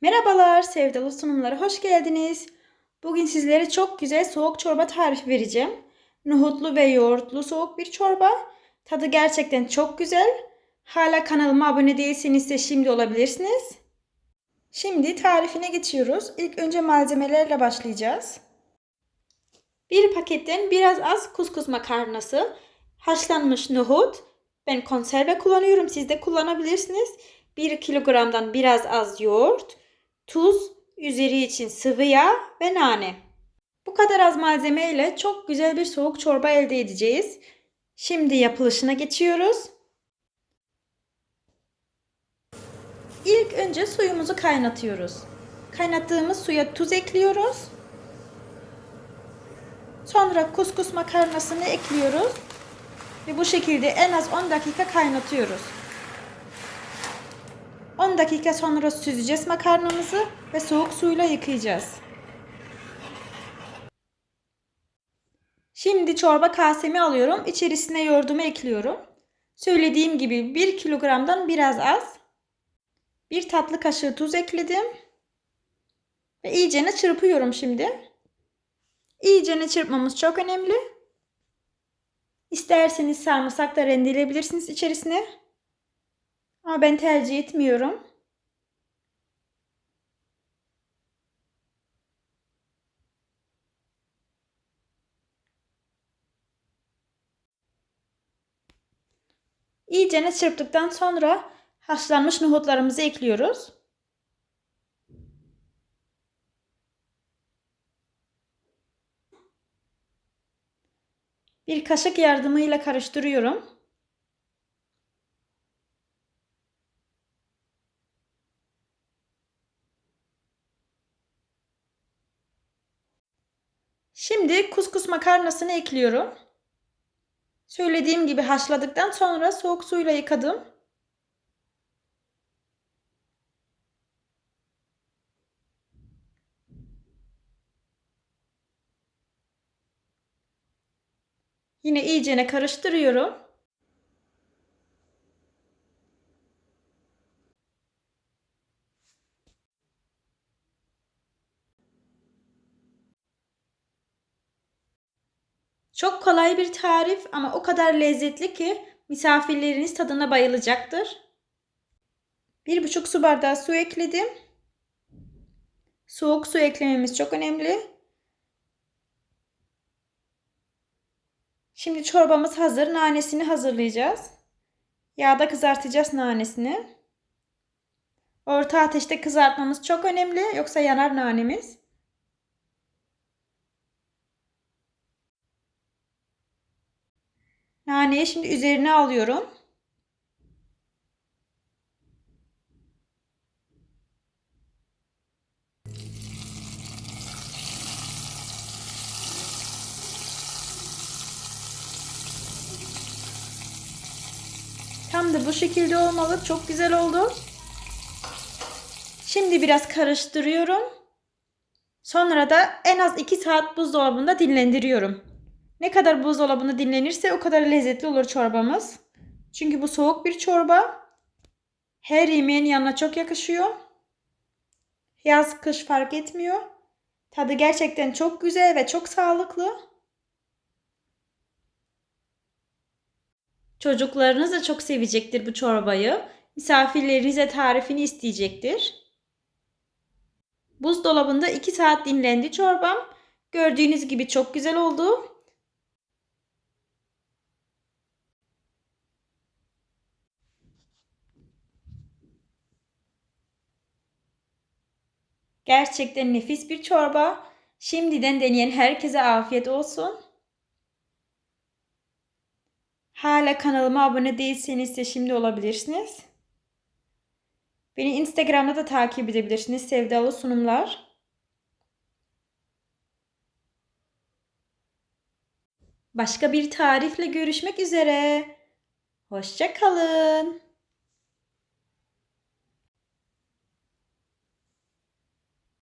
Merhabalar sevdalı sunumlara hoş geldiniz. Bugün sizlere çok güzel soğuk çorba tarifi vereceğim. Nohutlu ve yoğurtlu soğuk bir çorba. Tadı gerçekten çok güzel. Hala kanalıma abone değilseniz de şimdi olabilirsiniz. Şimdi tarifine geçiyoruz. İlk önce malzemelerle başlayacağız. Bir paketten biraz az kuskus makarnası, haşlanmış nohut, ben konserve kullanıyorum siz de kullanabilirsiniz. 1 kilogramdan biraz az yoğurt, tuz, üzeri için sıvı yağ ve nane. Bu kadar az malzeme ile çok güzel bir soğuk çorba elde edeceğiz. Şimdi yapılışına geçiyoruz. İlk önce suyumuzu kaynatıyoruz. Kaynattığımız suya tuz ekliyoruz. Sonra kuskus makarnasını ekliyoruz. Ve bu şekilde en az 10 dakika kaynatıyoruz. 10 dakika sonra süzeceğiz makarnamızı ve soğuk suyla yıkayacağız. Şimdi çorba kasemi alıyorum. İçerisine yoğurdumu ekliyorum. Söylediğim gibi 1 kilogramdan biraz az. 1 tatlı kaşığı tuz ekledim. Ve iyicene çırpıyorum şimdi. İyicene çırpmamız çok önemli. İsterseniz sarımsak da rendeleyebilirsiniz içerisine. Ama ben tercih etmiyorum. İyicene çırptıktan sonra haşlanmış nohutlarımızı ekliyoruz. Bir kaşık yardımıyla karıştırıyorum. Şimdi kuskus makarnasını ekliyorum. Söylediğim gibi haşladıktan sonra soğuk suyla yıkadım. Yine iyicene karıştırıyorum. Çok kolay bir tarif ama o kadar lezzetli ki misafirleriniz tadına bayılacaktır. Bir buçuk su bardağı su ekledim. Soğuk su eklememiz çok önemli. Şimdi çorbamız hazır. Nanesini hazırlayacağız. Yağda kızartacağız nanesini. Orta ateşte kızartmamız çok önemli. Yoksa yanar nanemiz. Naneyi şimdi üzerine alıyorum. Tam da bu şekilde olmalı. Çok güzel oldu. Şimdi biraz karıştırıyorum. Sonra da en az 2 saat buzdolabında dinlendiriyorum. Ne kadar buzdolabında dinlenirse o kadar lezzetli olur çorbamız. Çünkü bu soğuk bir çorba. Her yemeğin yanına çok yakışıyor. Yaz kış fark etmiyor. Tadı gerçekten çok güzel ve çok sağlıklı. Çocuklarınız da çok sevecektir bu çorbayı. Misafirlerinize tarifini isteyecektir. Buzdolabında 2 saat dinlendi çorbam. Gördüğünüz gibi çok güzel oldu. Gerçekten nefis bir çorba. Şimdiden deneyen herkese afiyet olsun. Hala kanalıma abone değilseniz de şimdi olabilirsiniz. Beni Instagram'da da takip edebilirsiniz. Sevdalı sunumlar. Başka bir tarifle görüşmek üzere. Hoşça kalın.